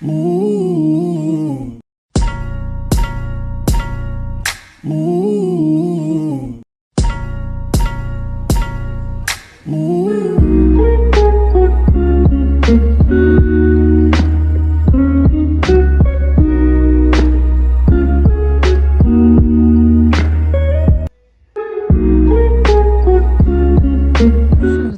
Do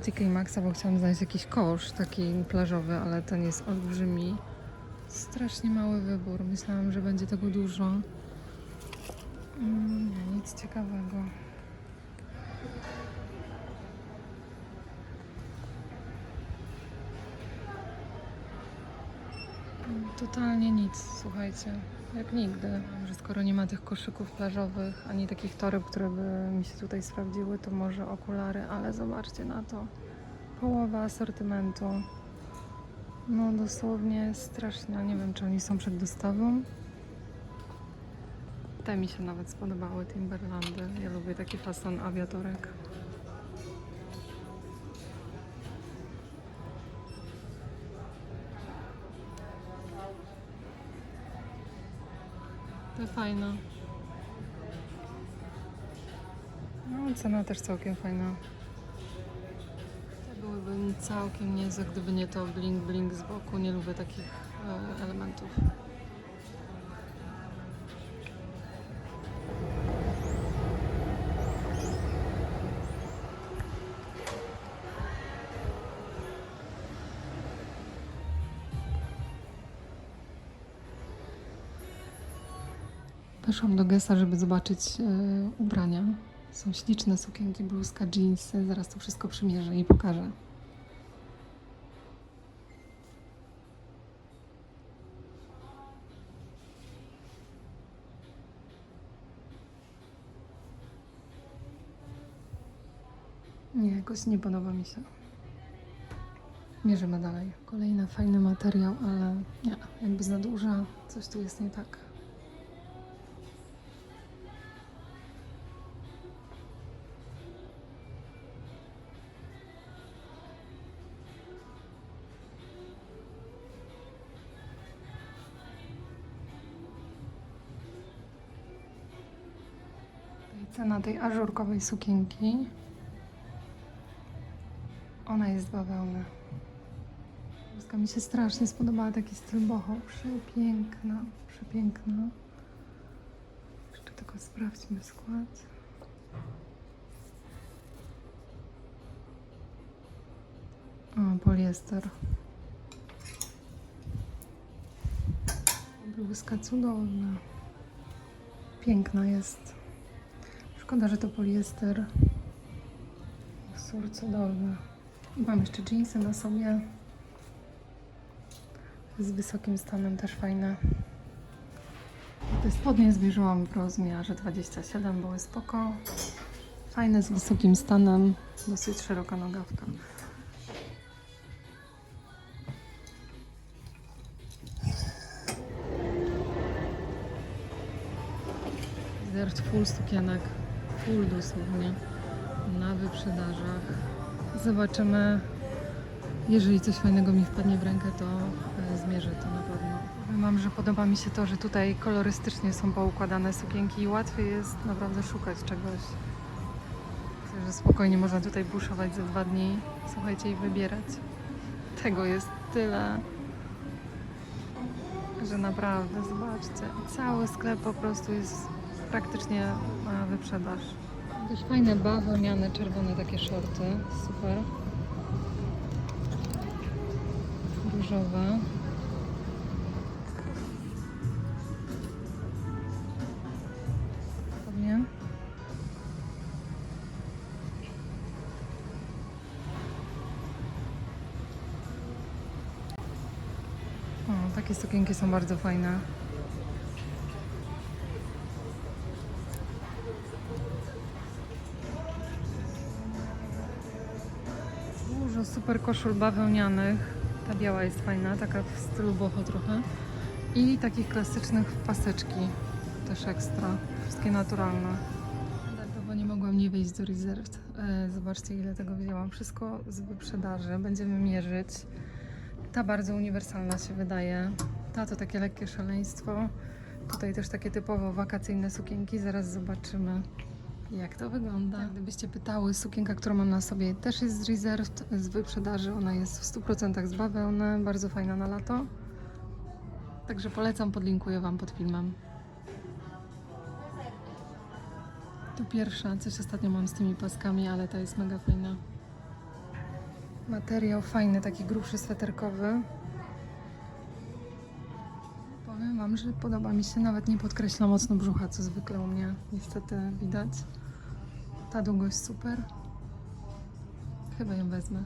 TK Maxa, bo chciałam znaleźć jakiś kosz taki plażowy, ale ten jest olbrzymi. Strasznie mały wybór. Myślałam, że będzie tego dużo. Mm, nie, nic ciekawego. Totalnie nic, słuchajcie. Jak nigdy. Że skoro nie ma tych koszyków plażowych, ani takich toreb, które by mi się tutaj sprawdziły, to może okulary, ale zobaczcie na to. Połowa asortymentu. No dosłownie strasznie. Nie wiem, czy oni są przed dostawą. Te mi się nawet spodobały, Timberlandy. Ja lubię taki fason awiatorek. To fajne. No, cena też całkiem fajna. Byłyby całkiem niezłe, gdyby nie to bling bling z boku. Nie lubię takich e, elementów. Weszłam do Gesa, żeby zobaczyć e, ubrania. Są śliczne sukienki, bluzka, jeansy. Zaraz to wszystko przymierzę i pokażę. Nie, jakoś nie podoba mi się. Mierzymy dalej. Kolejny fajny materiał, ale nie, jakby za duża. Coś tu jest nie tak. Cena tej ażurkowej sukienki. Ona jest bawełna. Bluzka mi się strasznie spodobała, taki styl boho. Przepiękna, przepiękna. Jeszcze tylko sprawdźmy skład. O, poliester. Bluzka cudowna. Piękna jest. Szkoda, że to poliester. Wzór cudowny. Mam jeszcze jeansy na sobie. Z wysokim stanem też fajne. Te spodnie zmierzyłam w rozmiarze 27, były spoko. Fajne z wysokim stanem, dosyć szeroka nogawka. Zerć full sukienek, full dosłownie, na wyprzedażach. Zobaczymy, jeżeli coś fajnego mi wpadnie w rękę, to e, zmierzę to na pewno. Wam, że podoba mi się to, że tutaj kolorystycznie są poukładane sukienki i łatwiej jest naprawdę szukać czegoś. Myślę, że spokojnie można tutaj buszować za dwa dni, słuchajcie, i wybierać. Tego jest tyle, że naprawdę, zobaczcie, cały sklep po prostu jest praktycznie na wyprzedaż. Jakieś fajne bawełniane, czerwone takie shorty, super. Różowe. O, takie sukienki są bardzo fajne. Dużo super koszul bawełnianych. Ta biała jest fajna, taka w stylu boho trochę. I takich klasycznych paseczki. Też ekstra. Wszystkie naturalne. Standardowo nie mogłam nie wejść do Reserved. Zobaczcie ile tego wzięłam. Wszystko z wyprzedaży. Będziemy mierzyć. Ta bardzo uniwersalna się wydaje. Ta to takie lekkie szaleństwo. Tutaj też takie typowo wakacyjne sukienki. Zaraz zobaczymy, jak to wygląda. Gdybyście pytały, sukienka, którą mam na sobie, też jest z Reserved, z wyprzedaży. Ona jest w 100% z bawełny, bardzo fajna na lato. Także polecam, podlinkuję Wam pod filmem. Tu pierwsza, coś ostatnio mam z tymi paskami, ale ta jest mega fajna. Materiał fajny, taki grubszy sweterkowy. Powiem Wam, że podoba mi się, nawet nie podkreśla mocno brzucha, co zwykle u mnie niestety widać. Ta długość super. Chyba ją wezmę.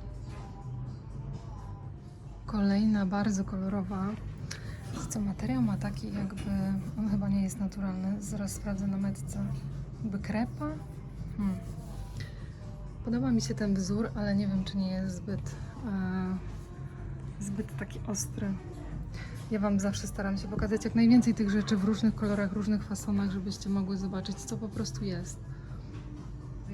Kolejna bardzo kolorowa. Co materiał ma taki jakby, on chyba nie jest naturalny, zaraz sprawdzę na metce. Jakby krepa? Hmm. Podoba mi się ten wzór, ale nie wiem, czy nie jest zbyt, e, zbyt taki ostry. Ja Wam zawsze staram się pokazać jak najwięcej tych rzeczy w różnych kolorach, różnych fasonach, żebyście mogły zobaczyć, co po prostu jest.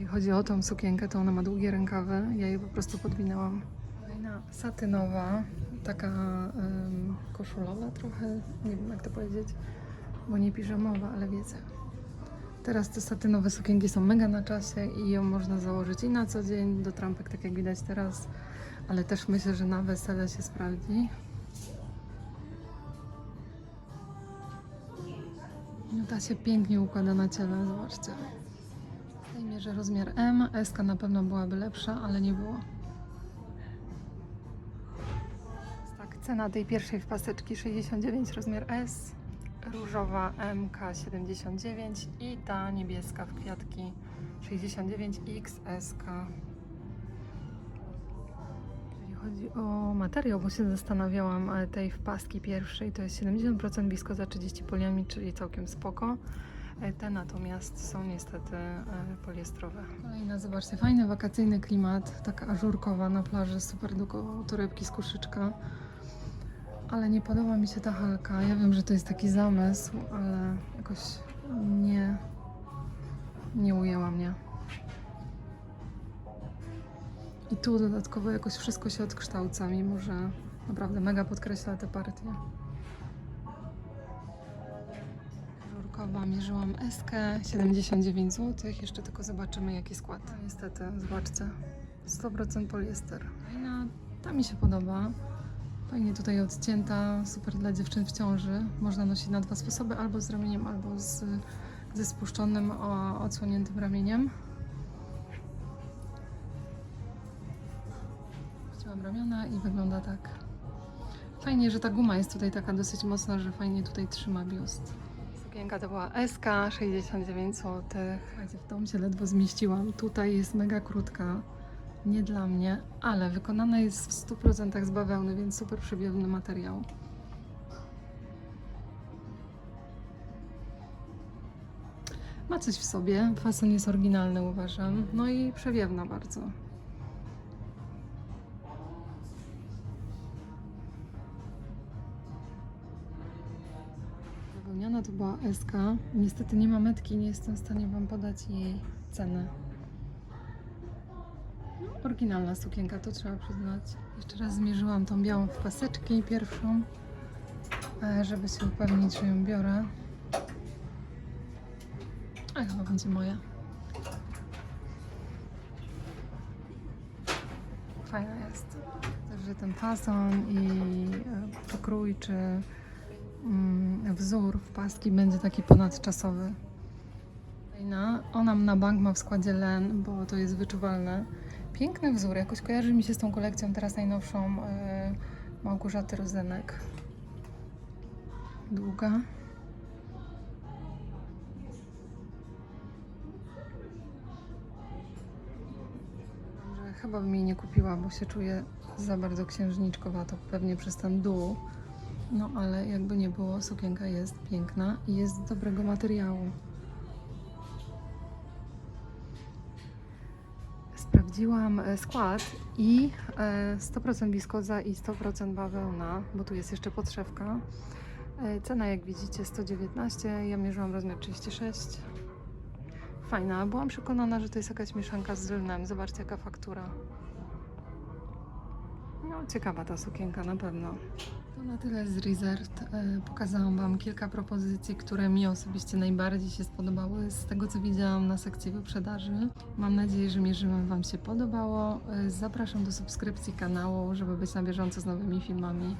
Jeżeli chodzi o tą sukienkę, to ona ma długie rękawy, ja jej po prostu podwinęłam. Kolejna satynowa, taka em, koszulowa trochę, nie wiem jak to powiedzieć, bo nie piżamowa, ale wiecie. Teraz te satynowe sukienki są mega na czasie i ją można założyć i na co dzień, do trampek, tak jak widać teraz, ale też myślę, że na wesele się sprawdzi. No ta się pięknie układa na ciele, zobaczcie. Mierze rozmiar M, S na pewno byłaby lepsza, ale nie było. Tak, cena tej pierwszej w paseczki 69, rozmiar S, różowa MK 79 i ta niebieska w kwiatki 69 XSK. Jeżeli chodzi o materiał, bo się zastanawiałam, ale tej w paski pierwszej to jest 70% wiskoza 30 poliami, czyli całkiem spoko. Te natomiast są niestety e, poliestrowe. Kolejna, zobaczcie, fajny wakacyjny klimat, taka ażurkowa na plaży, super długo torebki z koszyczka. Ale nie podoba mi się ta halka. Ja wiem, że to jest taki zamysł, ale jakoś nie, nie ujęła mnie. I tu dodatkowo jakoś wszystko się odkształca, mimo że naprawdę mega podkreśla te partie. Żurkowa mierzyłam SK 79 zł. Jeszcze tylko zobaczymy jaki skład. No, Niestety, zobaczcie. 100% poliester. Fajna, ta mi się podoba. Fajnie tutaj odcięta, super dla dziewczyn w ciąży. Można nosić na dwa sposoby, albo z ramieniem, albo z, ze spuszczonym, o, odsłoniętym ramieniem. Wciąłam ramiona i wygląda tak. Fajnie, że ta guma jest tutaj taka dosyć mocna, że fajnie tutaj trzyma biust. Sukienka to była SK 69 zł. Słuchajcie, w tom się ledwo zmieściłam. Tutaj jest mega krótka. Nie dla mnie, ale wykonana jest w 100% z bawełny, więc super przewiewny materiał. Ma coś w sobie, fason jest oryginalny uważam, no i przewiewna bardzo. Bawełniana to była SK. Niestety nie ma metki, nie jestem w stanie Wam podać jej ceny. No, oryginalna sukienka, to trzeba przyznać. Jeszcze raz zmierzyłam tą białą w paseczki pierwszą, e, żeby się upewnić, że ją biorę. A chyba będzie moja. Fajna jest. Także ten fason i e, przekrój czy wzór w paski będzie taki ponadczasowy. Ona na bank ma w składzie len, bo to jest wyczuwalne. Piękny wzór, jakoś kojarzy mi się z tą kolekcją teraz najnowszą e, Małgorzaty Rozenek. Długa. Chyba bym jej nie kupiła, bo się czuję za bardzo księżniczkowato, pewnie przez ten dół. No ale jakby nie było, sukienka jest piękna i jest z dobrego materiału. Sprawdziłam e, skład i e, 100% wiskoza i 100% bawełna, bo tu jest jeszcze podszewka. E, Cena jak widzicie 119, ja mierzyłam rozmiar 36. Fajna, byłam przekonana, że to jest jakaś mieszanka z lnem. Zobaczcie jaka faktura. No ciekawa ta sukienka na pewno. To na tyle z Reserved. E, Pokazałam Wam kilka propozycji, które mi osobiście najbardziej się spodobały z tego, co widziałam na sekcji wyprzedaży. Mam nadzieję, że mierzymy Wam się podobało. E, Zapraszam do subskrypcji kanału, żeby być na bieżąco z nowymi filmami.